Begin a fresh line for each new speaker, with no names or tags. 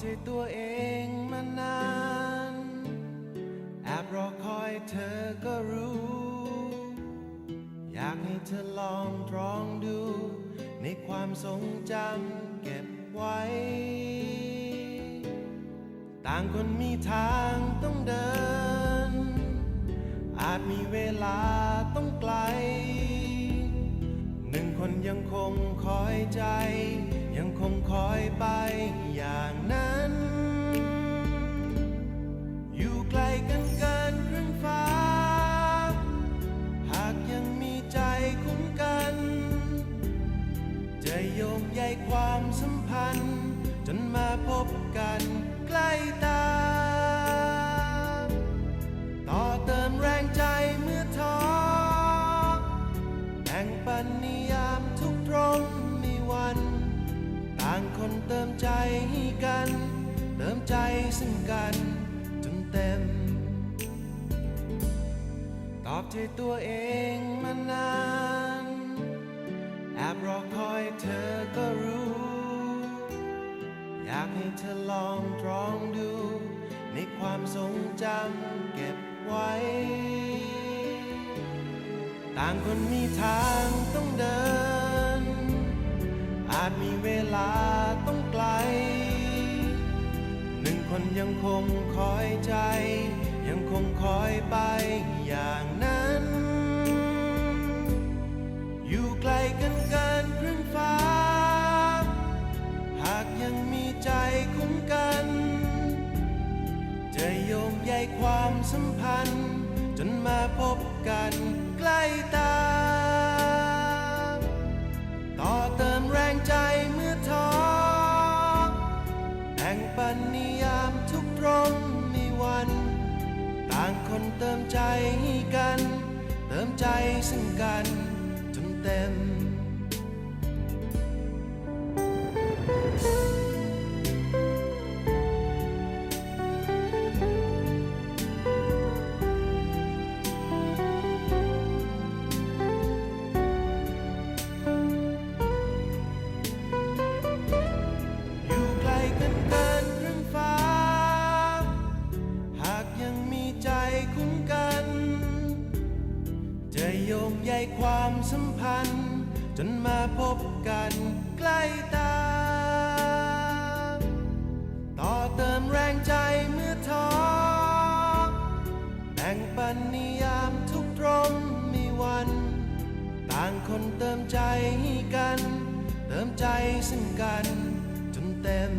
ใจตัวเองมานาน แอบรอคอยเธอก็รู้ อยากให้เธอลองตรองดู ในความทรงจำเก็บไว้ ต่างคนมีทางต้องเดิน อาจมีเวลาต้องไกล หนึ่งคนยังคงคอยใจ ยังคงคอยไป จะโยงใยความสัมพันธ์ จนมาพบกันใกล้ตา ต่อเติมแรงใจเมื่อท้อแบ่งปันนิยามทุกตรงมีวัน ต่างคนเติมใจให้กัน เติมใจซึ่งกันจนเต็ม ตอบใจตัวเองมานาน แอบรอคอยเธอก็รู้ อยากให้เธอลองตรองดู ในความทรงจำเก็บไว้ ต่างคนมีทางต้องเดิน อาจมีเวลาต้องไกล หนึ่งคนยังคงคอยใจ ยังคงคอยไปอย่างนั้น ความสัมพันธ์ จนมาพบกันใกล้ตา ต่อเติมแรงใจเมื่อท้อแบ่งปันนิยามทุกตรงมีวัน ต่างคนเติมใจกัน เติมใจซึ่งกัน คุ้มกัน จะโยงใยความสัมพันธ์ จนมาพบกันใกล้ตา ต่อเติมแรงใจเมื่อท้อแบ่งปันนิยามทุกตรงมีวัน ต่างคนเติมใจให้กัน เติมใจซึ่งกันจนเต็ม